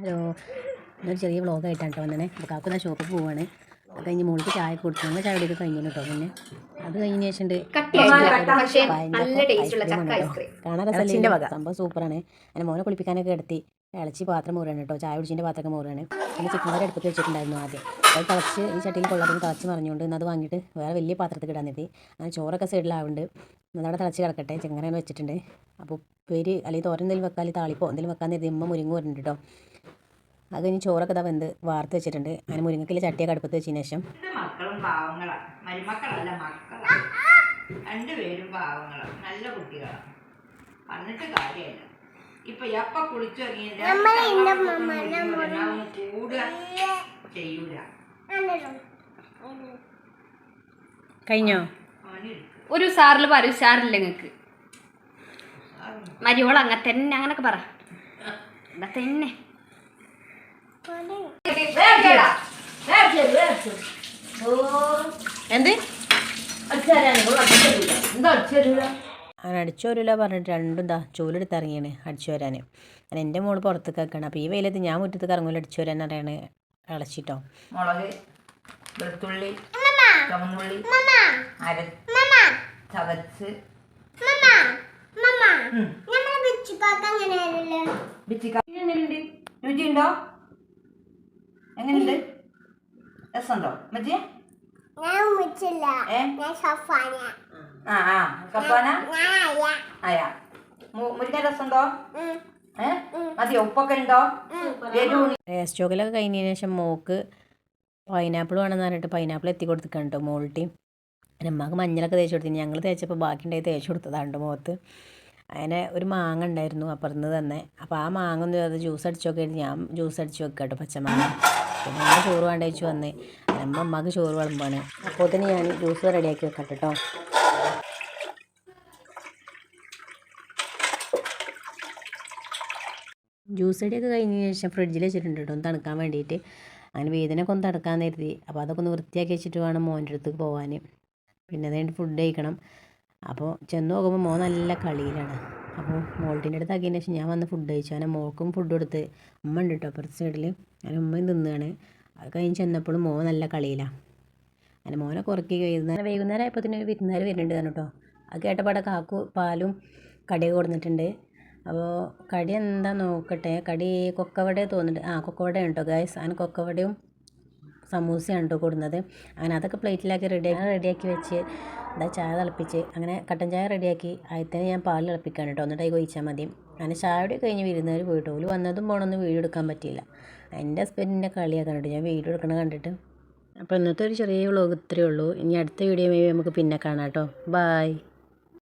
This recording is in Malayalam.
ഹലോ ഇന്നൊരു ചെറിയ വ്ളോഗായിട്ടാണ് കേട്ടോ വന്നേ അപ്പോൾ കാക്കുന്ന ഷോപ്പിൽ പോവാണ്. അത് കഴിഞ്ഞ് മുകളിൽ ചായ കൊടുത്തു. ഞങ്ങൾ ചായ കുടിയൊക്കെ കഴിഞ്ഞു കേട്ടോ പിന്നെ അത് കഴിഞ്ഞ ശേഷം കാണാൻ രസമില്ല? സംഭവം സൂപ്പറാണ് അങ്ങനെ മോനെ കുളിപ്പിക്കാനൊക്കെ എടുത്തി ഇളച്ചി പാത്രം മുറിയാണ് കേട്ടോ ചായ കുടിച്ചിന്റെ പാത്രമൊക്കെ മുറിയാണ് പിന്നെ ചിക്കൻ കറി അടുപ്പത്ത് വെച്ചിട്ടുണ്ടായിരുന്നു ആദ്യം. അത് തിളച്ച് ഈ ചട്ടിയിൽ കൊള്ളാതെ തിളച്ച് മറിഞ്ഞുകൊണ്ട് ഇന്ന് അത് വാങ്ങിയിട്ട് വേറെ വലിയ പാത്രത്തിൽ ഇടാൻ നിർത്തി അങ്ങനെ ചോറൊക്കെ സൈഡിലാവുന്നുണ്ട് അതവിടെ തിളച്ച് കിടക്കട്ടെ. ചിക്കൻ കറി വെച്ചിട്ടുണ്ട്. അപ്പോൾ പേര് അല്ലെങ്കിൽ തോരൻ എന്തെങ്കിലും വെക്കാൻ അല്ലെങ്കിൽ താളിപ്പോ എന്തെങ്കിലും വെക്കാൻ നിർത്തി ഉമ്മ മുരിങ്ങ വരുന്നുണ്ട് കേട്ടോ അത് കഴിഞ്ഞ് ചോറൊക്കെ ഇതാ വെന്ത് വാർത്ത് വെച്ചിട്ടുണ്ട്. അങ്ങനെ മുരിങ്ങക്കിൽ ചട്ടിയൊക്കെ അടുപ്പത്ത് വെച്ചതിന് ശേഷം. രണ്ട് മക്കളും പാവങ്ങളാണ് മരുമക്കളല്ല മക്കളാണ് രണ്ടുപേരും പാവങ്ങളാണ് നല്ല കുട്ടികളാണ് പറഞ്ഞിട്ട് കാര്യമല്ല. ഇപ്പൊ എപ്പ കുളിച്ചിറങ്ങിയില്ല കൂടുക ചെയ്യൂല. കഴിഞ്ഞോ? ഒരു സാറിൽ പറ ഒരു സാറില്ല. നിങ്ങൾക്ക് മരിയോൾ അങ്ങനെ തന്നെ അങ്ങനൊക്കെ പറ. തന്നെ എന്ത്? അങ്ങനെ അടിച്ചു വരില്ല പറഞ്ഞിട്ട് രണ്ടും ദാ ചൂലെടുത്ത് ഇറങ്ങിയാണ് അടിച്ചു വരാൻ അങ്ങനെ എന്റെ മോൾ പുറത്തേക്ക് വെക്കണം. അപ്പോൾ ഈ വെയിലത്ത് ഞാൻ മുറ്റത്ത് ഇറങ്ങൂല അടിച്ചു വരാൻ അറിയാണ് ഇളച്ചിട്ടോ. മുളക് വെളുത്തുള്ളി ചുവന്നുള്ളി അര ചതച്ച്. ബിച്ചിക്ക- എങ്ങനെയുണ്ട്? ഞാൻ രസമുണ്ടോ ഞാൻ ഏ ആ ആ. ആയാ രസമുണ്ടോ? മതിയോ? ഉപ്പൊക്കെ ഉണ്ടോ? കഴിഞ്ഞതിന് ശേഷം മോക്ക് പൈനാപ്പിൾ വേണമെന്ന് പറഞ്ഞിട്ട് പൈനാപ്പിൾ എത്തി കൊടുത്തിട്ടുണ്ട് കേട്ടോ മോൾട്ടി അമ്മയ്ക്ക് മഞ്ഞളൊക്കെ തേച്ച് കൊടുത്തു ഞങ്ങൾ തേച്ചപ്പോൾ ബാക്കി ഉണ്ടായി തേച്ച് കൊടുത്തതാണ് മുഖത്ത് അങ്ങനെ ഒരു മാങ്ങ ഉണ്ടായിരുന്നു അപ്പുറത്ത് തന്നെ. അപ്പോൾ ആ മാങ്ങ ഒന്ന് അത് ജ്യൂസ് നോക്കിയിട്ട് ഞാൻ ജ്യൂസ് അടിച്ചു നോക്കാം കേട്ടോ പച്ചമാങ്ങ. പിന്നെ ചോറ് വേണ്ട വെച്ച് വന്ന്. അമ്മ അമ്മയ്ക്ക് ചോറ് വിളമ്പാണ്. അപ്പോൾ തന്നെ ഞാൻ ജ്യൂസ് റെഡിയാക്കി വെക്കാം കേട്ടോ. ജ്യൂസ് അടിയൊക്കെ കഴിഞ്ഞതിന് ശേഷം ഫ്രിഡ്ജിൽ വെച്ചിട്ടുണ്ട് കേട്ടോ. ഒന്ന് തണുക്കാൻ വേണ്ടിയിട്ട് അങ്ങനെ വേദനയൊക്കെ ഒന്ന് തണുക്കാൻ കരുതി. അപ്പോൾ അതൊക്കെ ഒന്ന് വൃത്തിയാക്കി വെച്ചിട്ട് വേണം മോന്റെ അടുത്ത് പോകാൻ പിന്നെ അതുകഴിഞ്ഞിട്ട് ഫുഡ് കഴിക്കണം. അപ്പോൾ ചെന്ന് നോക്കുമ്പോൾ മോൻ നല്ല കളിയിലാണ്. അപ്പോൾ മോൾട്ടിന്റെ അടുത്ത് ആക്കിയതിന് ശേഷം ഞാൻ വന്ന് ഫുഡ് കഴിച്ചു. അങ്ങനെ മോൾക്കും ഫുഡ് കൊടുത്ത്. അമ്മ ഉണ്ട് കേട്ടോ അപ്പുറത്തെ സൈഡിൽ അങ്ങനെ ഉമ്മയും തിന്നുകയാണ് അത് കഴിഞ്ഞ് ചെന്നപ്പോഴും മോൻ നല്ല കളിയിലാണ് അങ്ങനെ മോനെ കുറക്കി കഴിയുന്ന വൈകുന്നേരം ആയപ്പോൾ തന്നെ ഒരു വിരുന്നുകാർ വരുന്നുണ്ട് കേട്ടോ അത് കേട്ടപ്പാടെ കാക്കു പാലും കടി കൊടുത്തിട്ടുണ്ട്. അപ്പോൾ കടി എന്താ നോക്കട്ടെ? കടി കൊക്കവട തോന്നുന്നുണ്ട്. ആ കൊക്കവട കേട്ടോ ഗായ്സ് അങ്ങനെ കൊക്കവടയും സമൂസയാണ് കേട്ടോ കൊടുക്കുന്നത് അങ്ങനെ അതൊക്കെ പ്ലേറ്റിലാക്കി റെഡിയാക്കി റെഡിയാക്കി വെച്ച് എന്താ ചായ തിളപ്പിച്ച് അങ്ങനെ കട്ടൻ ചായ റെഡിയാക്കി ആദ്യത്തേന് ഞാൻ പാൽ തിളപ്പിക്കാൻ കേട്ടോ. എന്നിട്ട് അതിൽ മതി. അങ്ങനെ ചായയുടെ കഴിഞ്ഞ് വിരുന്നവർ പോയിട്ട്. ഓൽ വന്നതും പോകണമെന്ന് വീഡിയോ എടുക്കാൻ പറ്റിയില്ല. എന്റെ ഹസ്ബൻഡിന്റെ കളിയാണ് കേട്ടോ ഞാൻ വീഡിയോ എടുക്കണ കണ്ടിട്ട്. അപ്പോൾ ഇന്നത്തെ ഒരു ചെറിയ വ്ളോഗ് ഇത്രയേ ഉള്ളൂ. ഇനി അടുത്ത വീഡിയോ നമുക്ക് പിന്നെ കാണാം കേട്ടോ. ബായ്